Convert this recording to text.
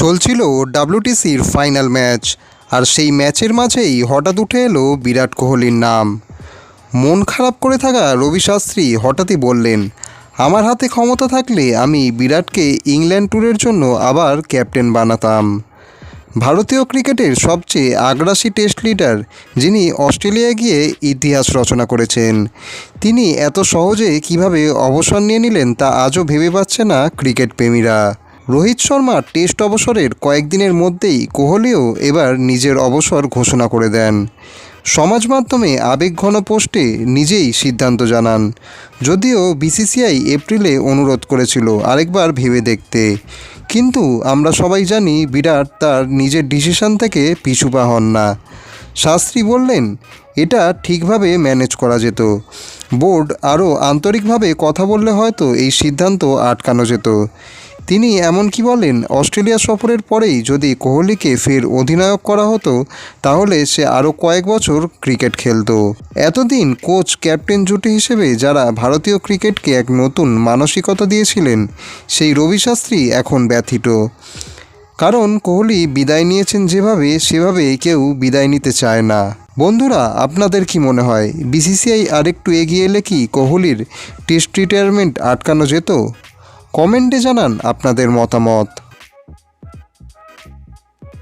চলছিল ডাব্লিউটিসির final match, আর সেই ম্যাচের মাঝেই হঠাৎ উঠে এলো বিরাট কোহলির নাম। মন খারাপ করে থাকা রবি শাস্ত্রী হঠাৎই বললেন, আমার হাতে ক্ষমতা থাকলে আমি বিরাটকে ইংল্যান্ড ট্যুরের জন্য আবার ক্যাপ্টেন বানাতাম। ভারতীয় ক্রিকেটের সবচেয়ে আগ্রাসী টেস্ট লিডার, যিনি অস্ট্রেলিয়ায় গিয়ে ইতিহাস রচনা করেছেন, তিনি এত সহজে কীভাবে অবসর নিয়ে নিলেন তা আজও ভেবে পাচ্ছে না ক্রিকেট প্রেমীরা রোহিত শর্মা টেস্ট অবসরের কয়েকদিনের মধ্যেই কোহলিও এবার নিজের অবসর ঘোষণা করে দেন। সমাজ মাধ্যমে আবেগঘন পোস্টে নিজেই সিদ্ধান্ত জানান। যদিও বিসিসিআই এপ্রিলে অনুরোধ করেছিল আরেকবার ভেবে দেখতে। কিন্তু আমরা সবাই জানি বিরাট তার নিজের ডিসিশন থেকে পিছুপা হন না। শাস্ত্রী বললেন, এটা ঠিকভাবে ম্যানেজ করা যেত। বোর্ড আরও আন্তরিকভাবে কথা বললে হয়তো এই সিদ্ধান্ত আটকানো যেত। তিনি এমনকি বলেন, অস্ট্রেলিয়া সফরের পরেই যদি কোহলিকে ফের অধিনায়ক করা হতো, তাহলে সে আরও কয়েক বছর ক্রিকেট খেলত। এতদিন কোচ ক্যাপ্টেন জুটি হিসেবে যারা ভারতীয় ক্রিকেটকে এক নতুন মানসিকতা দিয়েছিলেন, সেই রবি শাস্ত্রী এখন ব্যথিত। কারণ কোহলি বিদায় নিয়েছেন যেভাবে, সেভাবে কেউ বিদায় নিতে চায় না। বন্ধুরা, আপনাদের কি মনে হয়, বিসিসিআই আরেকটু এগিয়ে এলে কি কোহলির টেস্ট রিটায়ারমেন্ট আটকানো যেত? কমেন্টে জানান আপনাদের মতামত।